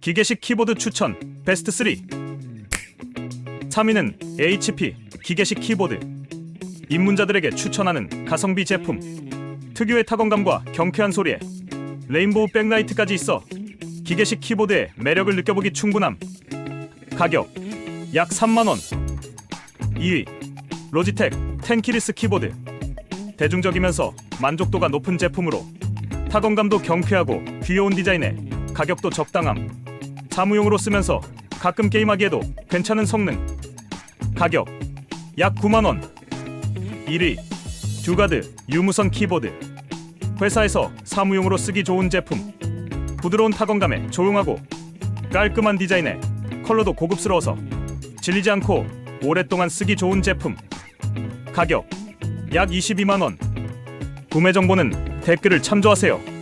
기계식 키보드 추천 베스트 3 3위는 HP 기계식 키보드. 입문자들에게 추천하는 가성비 제품. 특유의 타건감과 경쾌한 소리에 레인보우 백라이트까지 있어 기계식 키보드의 매력을 느껴보기 충분함. 가격 약 3만원. 2위 로지텍 텐키리스 키보드. 대중적이면서 만족도가 높은 제품으로 타건감도 경쾌하고 귀여운 디자인에 가격도 적당함 사무용으로 쓰면서 가끔 게임하기에도 괜찮은 성능. 가격 약 9만 원. 1위 듀가드 유무선 키보드. 회사에서 사무용으로 쓰기 좋은 제품. 부드러운 타건감에 조용하고 깔끔한 디자인에 컬러도 고급스러워서 질리지 않고 오랫동안 쓰기 좋은 제품. 가격 약 22만 원. 구매 정보는 댓글을 참조하세요